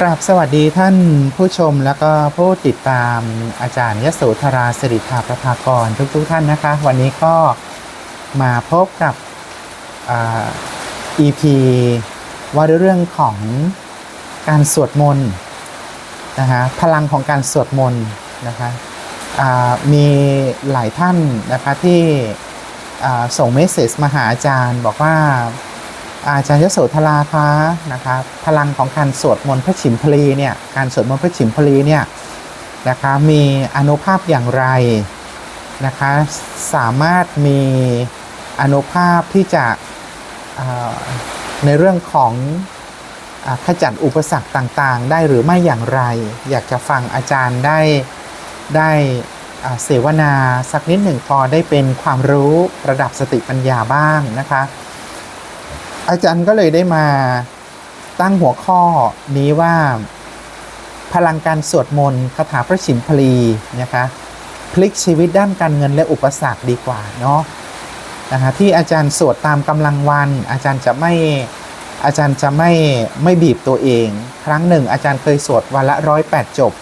กราบสวัสดีท่านผู้ชมแล้วก็ผู้ติดตามอาจารย์ยโสธราสิริธาประภากรทุกๆทท่านนะคะ วันนี้ก็มาพบกับอ่า EP ว่าด้วยเรื่องของการสวดมนต์นะคะพลังของการสวดมนต์นะคะมีหลายท่านนะคะที่ส่งเมสเซจมาหาอาจารย์บอกว่า อาจารย์ยโสธราคะนะคะพลังของการสวดมนต์พระฉิมพลีเนี่ยการสวดมนต์พระฉิมพลีเนี่ยนะคะมีอนุภาพอย่างไรนะคะสามารถมีอนุภาพที่จะในเรื่องของอขจัดอุปสรรคต่างๆ ได้หรือไม่อย่างไร อยากจะฟังอาจารย์ได้ได้เสวนาสักนิดหนึ่งพอได้เป็นความรู้ระดับสติปัญญาบ้างนะคะ อาจารย์ก็เลยได้มาตั้งหัวข้อนี้ว่าพลังการสวดมนต์คาถาพระฉิมพลีนะคะพลิกชีวิตด้านการเงินและอุปสรรคดีกว่าเนาะนะคะที่อาจารย์สวดตามกำลังวัน อาจารย์จะไม่อาจารย์จะไม่ไม่บีบตัวเอง ครั้งหนึ่ง อาจารย์เคยสวดวันละร้อยแปดจบ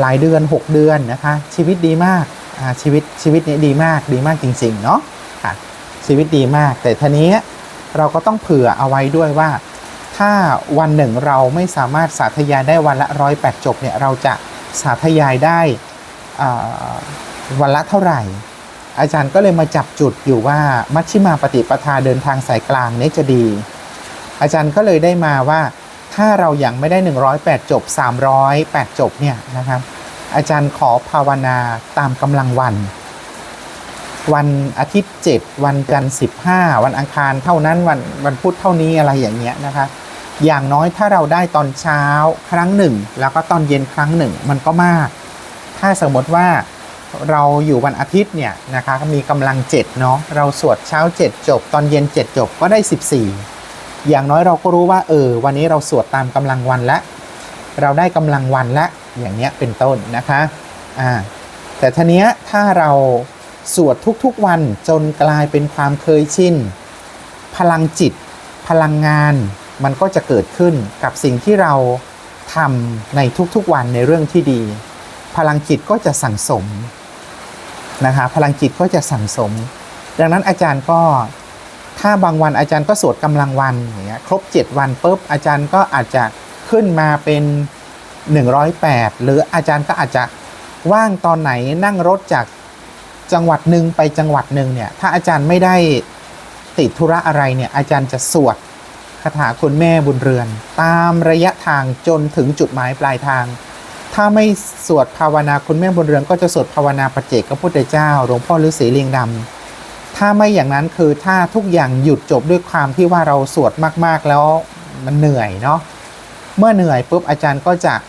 หลายเดือน 6 เดือนนะคะ ชีวิตดีมากชีวิตชีวิตนี้ดีมากดีมากจริงๆเนาะค่ะชีวิตดีมากแต่ทีนี้ เราก็ต้องเผื่อเอาไว้ด้วยว่า ถ้าวันหนึ่งเราไม่สามารถสาธยายได้วันละร้อยแปดจบเนี่ยเราจะสาธยายได้วันละเท่าไหร่ อาจารย์ก็เลยมาจับจุดอยู่ว่ามัชชิมาปฏิปทาเดินทางสายกลางเนี่ยจะดี อาจารย์ก็เลยได้มาว่าถ้าเรายัางไม่ได้ 108 จบ 308 จบเนี่ยนะครับอาจารย์ขอภาวนาตามกำลังวัน วันอาทิตย์ 7 วันจันทร์15 วันอังคารเท่านั้นวันวันพุธเท่านี้อะไรอย่างเงี้ยนะคะ อย่างน้อยถ้าเราได้ตอนเช้าครั้งหนึ่ง แล้วก็ตอนเย็นครั้งหนึ่งมันก็มาก ถ้าสมมติว่าเราอยู่วันอาทิตย์เนี่ยนะคะมีกำลัง7เนาะเราสวดเช้า 7 จบ ตอนเย็น 7 จบก็ได้ 14 อย่างน้อยเราก็รู้ว่าเออวันนี้เราสวดตามกำลังวันละเราได้กำลังวันละอย่างเนี้ยเป็นต้นนะคะอ่าแต่ทีเนี้ยถ้าเรา สวดทุกๆวันจนกลายเป็นความเคยชินพลังจิต พลังงาน มันก็จะเกิดขึ้นกับสิ่งที่เราทำในทุกๆวันในเรื่องที่ดี พลังจิตก็จะสั่งสมนะคะพลังจิตก็จะสั่งสม ดังนั้นอาจารย์ก็ถ้าบางวันอาจารย์ก็สวดกำลังวันอย่างเงี้ยครบ 7 วันปุ๊บอาจารย์ก็อาจจะขึ้นมาเป็น 108 หรืออาจารย์ก็อาจจะว่างตอนไหนนั่งรถจาก จังหวัดหนึ่งไปจังหวัดหนึ่งเนี่ยถ้าอาจารย์ไม่ได้ติดธุระอะไรเนี่ยอาจารย์จะสวดคาถาคุณแม่บุญเรือน ตามระยะทางจนถึงจุดหมายปลายทาง ถ้าไม่สวดภาวนาคุณแม่บุญเรือน ก็จะสวดภาวนาปเจกพระพุทธเจ้าหลวงพ่อฤาษีเลิงดำถ้าไม่อย่างนั้นคือถ้าทุกอย่างหยุดจบด้วยความที่ว่าเราสวดมากๆแล้วมันเหนื่อยเนาะเมื่อเหนื่อยปุ๊บอาจารย์ก็จะ